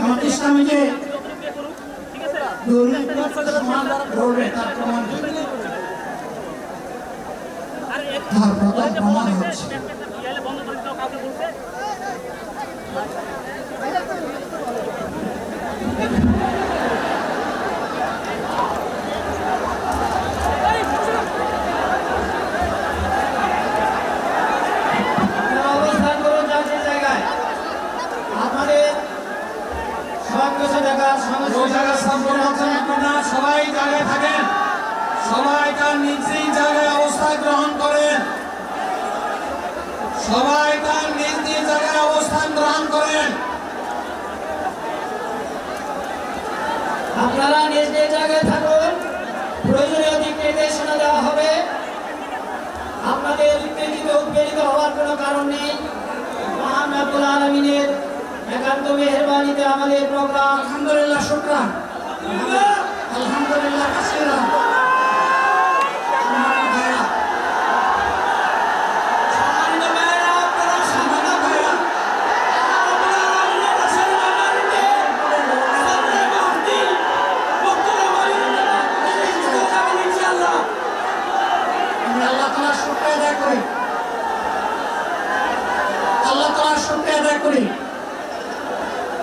আমাদের ইসলামী যে গড়বে তার প্রমাণ? তার প্রথম প্রমাণ সবাই তার নিজ নিজ জায়গায় অবস্থান গ্রহণ করেন। আপনারা নিজ নিজ জায়গায় থাকুন। প্রয়োজনীয় দিক নির্দেশনা দেওয়া হবে। আপনাদের উত্তেজিত, উৎপীড়িত হওয়ার কোনো কারণ নেই। মহান আব্দুল আলমিনের একান্ত মেহরবানিতে আমাদের প্রোগ্রাম, আলহামদুলিল্লাহ, শুক্রান। আলহামদুলিল্লাহ, কাসিরা।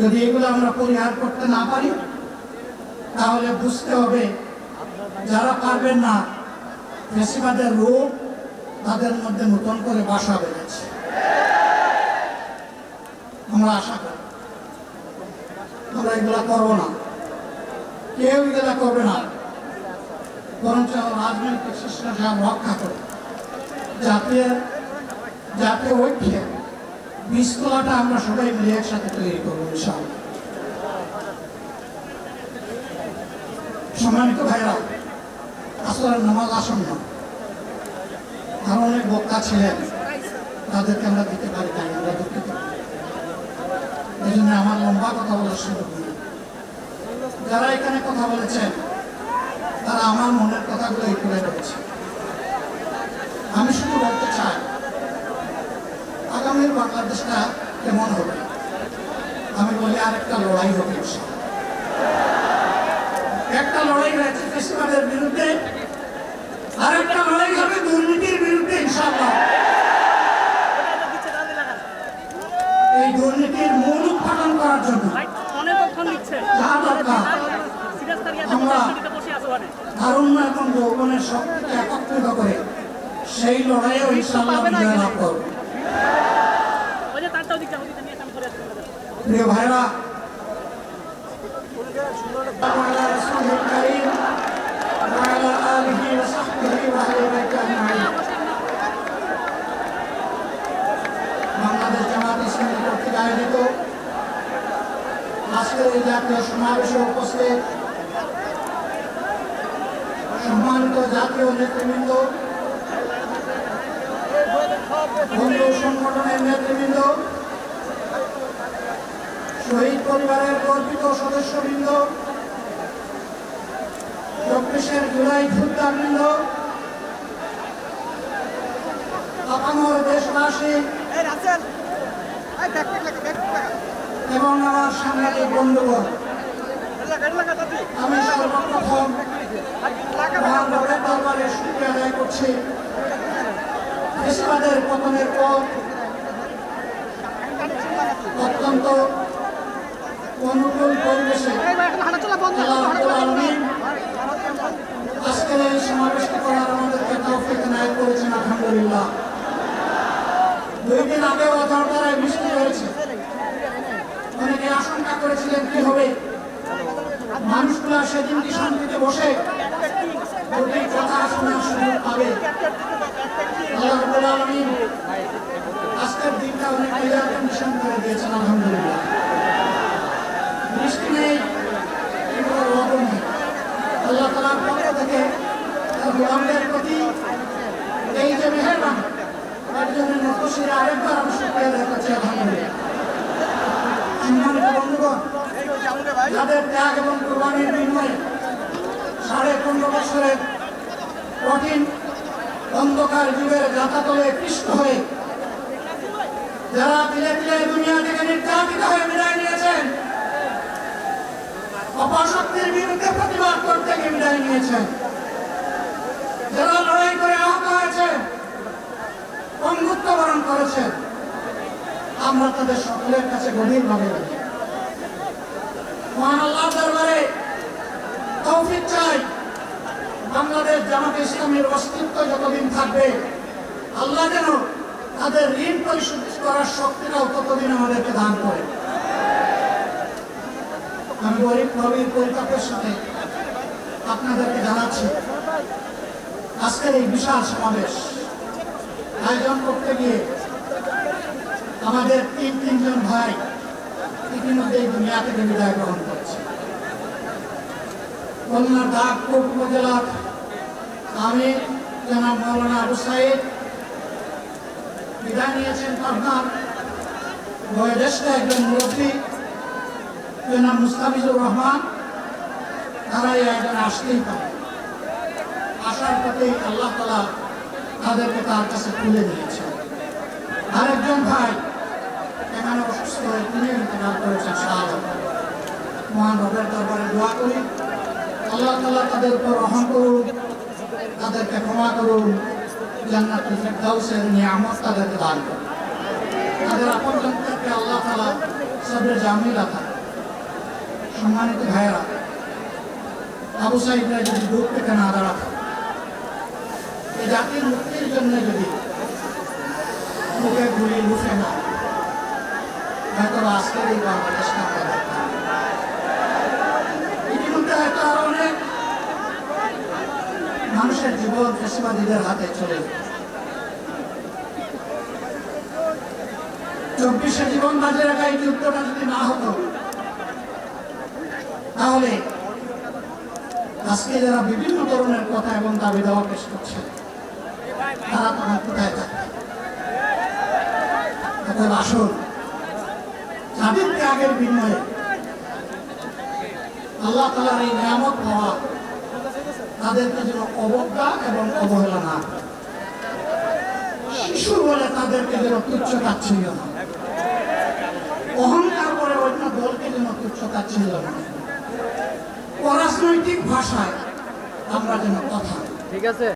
যদি এগুলো আমরা পরিহার করতে না পারি, তাহলে বুঝতে হবে যারা পারবেন না, ফেসিবাদের রোগ তাদের মধ্যে নতুন করে বাসা বেড়েছে আমরা আশা করি। আমরা এগুলা করব না। কেউ এগুলা করবে না। বরঞ্চ রাজনৈতিক শিষ্টাচার রক্ষা করে। জাতীয় জাতীয় ঐক্যে বীজতলাটা আমরা সবাই মিলে একসাথে তৈরি করব সম্মানিত ভাইরা আসরের নামাজ আসন্ন। আরও অনেক বক্তা ছিলেন, তাদেরকে আমরা দিতে পারি তাই আমরা দুঃখিত। এই জন্য আমার লম্বা কথা বলার সুযোগ নেই। যারা এখানে কথা বলেছেন, তারা আমার মনের কথাগুলোই তুলে রয়েছে আমি শুধু বলতে চাই আগামীর বাংলাদেশটা কেমন হবে? আমি বলি আরেকটা লড়াই হবে একটা লড়াই হয়েছে ফেস্টিভ্যালের বিরুদ্ধে, আরেকটা লড়াই হবে দুর্নীতির বিরুদ্ধে ইনশাআল্লাহ। এই দুর্নীতির মূল উৎপাদন করার জন্য যা দরকার, আমরা তারুণ্য এবং যৌবনের একত্রিত করে সেই লড়াইও ইনশাআল্লাহ বিজয় লাভ করব। প্রিয় ভাইরা বাংলাদেশ জামাত ইসলামী কর্তৃক আয়োজিত আজকের এই জাতীয় সমাবেশে উপস্থিত সম্মানিত জাতীয় নেতৃবৃন্দ সংগঠন শহীদ পরিবারের গর্বিত সদস্য বৃন্দ চব্বিশের জুলাই যোদ্ধাবৃন্দ আপামর দেশবাসী এবং আমার সাংঘাতিক বন্ধুগণ, আমি সর্বপ্রথম মহানগরের দরবারে শুক্রিয়া আদায় করছি। ইসলামের পতনের পর অত্যন্ত অনুকূল পরিবেশে আজকের এই সমাবেশটি করার আমাদেরকে তৌফিক নায়ক করেছেন আলহামদুলিল্লাহ। দুই দিন আগেও অঝরধারায় বৃষ্টি হয়েছে। অনেকে আশঙ্কা করেছিলেন কি হবে। মানুষগুলা সেদিন কি শান্তিতে বসে? দুটি কথা শোনার সুযোগ পাবে। আল্লাহ আজকের দিনটা অনেক কন্ডিশন করে দিয়েছেন আলহামদুলিল্লাহ। বৃষ্টি আল্লাহ তালার পক্ষ প্রতি এই যে মেহরবান আরেকবার যাদের ত্যাগ এবং কোরবানির বিনিময়ে সাড়ে পনেরো বছরের কঠিন অন্ধকার যুগের যাতাতলে পৃষ্ঠ হয়ে যারা ধীরে ধীরে দুনিয়া থেকে নির্যাতিত হয়ে বিদায় নিয়েছেন অপশক্তির বিরুদ্ধে প্রতিবাদ করতে গিয়ে বিদায় নিয়েছেন যারা লড়াই করে আহত হয়েছেন পঙ্গুত্ব বরণ করেছেন আমরা তাদের সকলের কাছে গভীরভাবে রাখি মহান দরবারে তৌফিক চাই। বাংলাদেশ জামাত ইসলামের অস্তিত্ব যতদিন থাকবে, আল্লাহ যেন তাদের ঋণ পরিশোধ করার শক্তিটাও ততদিন আমাদেরকে দান করে। আমি গরিব নবীর পরিতাপের সাথে আপনাদেরকে জানাচ্ছি। আজকের এই বিশাল সমাবেশ আয়োজন করতে গিয়ে আমাদের তিন তিনজন ভাই ইতিমধ্যে এই দুনিয়া থেকে বিদায় গ্রহণ করেছে। খুলনার দাগপুর উপজেলার আমি জনাব মৌলানা আবু সাইদ। বিদায় নিয়েছেন পাবনার বয়োজ্যেষ্ঠ একজন মুরব্বী। মুস্তাফিজুর রহমান তারা এই আয়োজনে আসতেই পারে। আসার পথে আল্লাহ তালা তাদেরকে তার কাছে তুলে দিয়েছেন। আরেকজন ভাই এখানে অসুস্থ হয়ে তিনি ইন্তেকাল করেছেন শাহাদ মহান রবের দরবারে দোয়া করি। আল্লাহ তালা তাদের উপর রহম করুন, তাদেরকে ক্ষমা করুন, জান্নাতুল ফেরদাউসের নিয়ামত তাদেরকে দান করুন। তাদের আল্লাহ তালা সবের জামিল রাখা সম্মানিত ভাইয়েরা, আবু সাহিবরা যদি বুক পেতে না দাঁড়াতো এই জাতির মুক্তির জন্য যদি মুখে গুলি লুফে না হয়তো আজকের এই দেখতাম ইতিমধ্যে হয়তো আরও অনেক মানুষের জীবন ফেসিবাদীদের হাতে চলে। চব্বিশে জীবন বাজে রাখা এই যুদ্ধটা যদি না হতো তাহলে আজকে যারা বিভিন্ন ধরনের কথা এবং দাবি দেওয়া পেশ করছে, তারা তখন কোথায় থাকে অতএব আসুন ত্যাগের বিনিময়ে আল্লাহ তালার এই নিয়ামত পাওয়া, তাদেরকে যেন অবজ্ঞা এবং অবহেলা না শিশু বলে তাদেরকে যেন তুচ্ছ তাচ্ছিল্য না অহংকার করে অন্য দলকে যেন তুচ্ছ তাচ্ছিল্য না অরাজনৈতিক ভাষায় আমরা যেন কথা ঠিক আছে।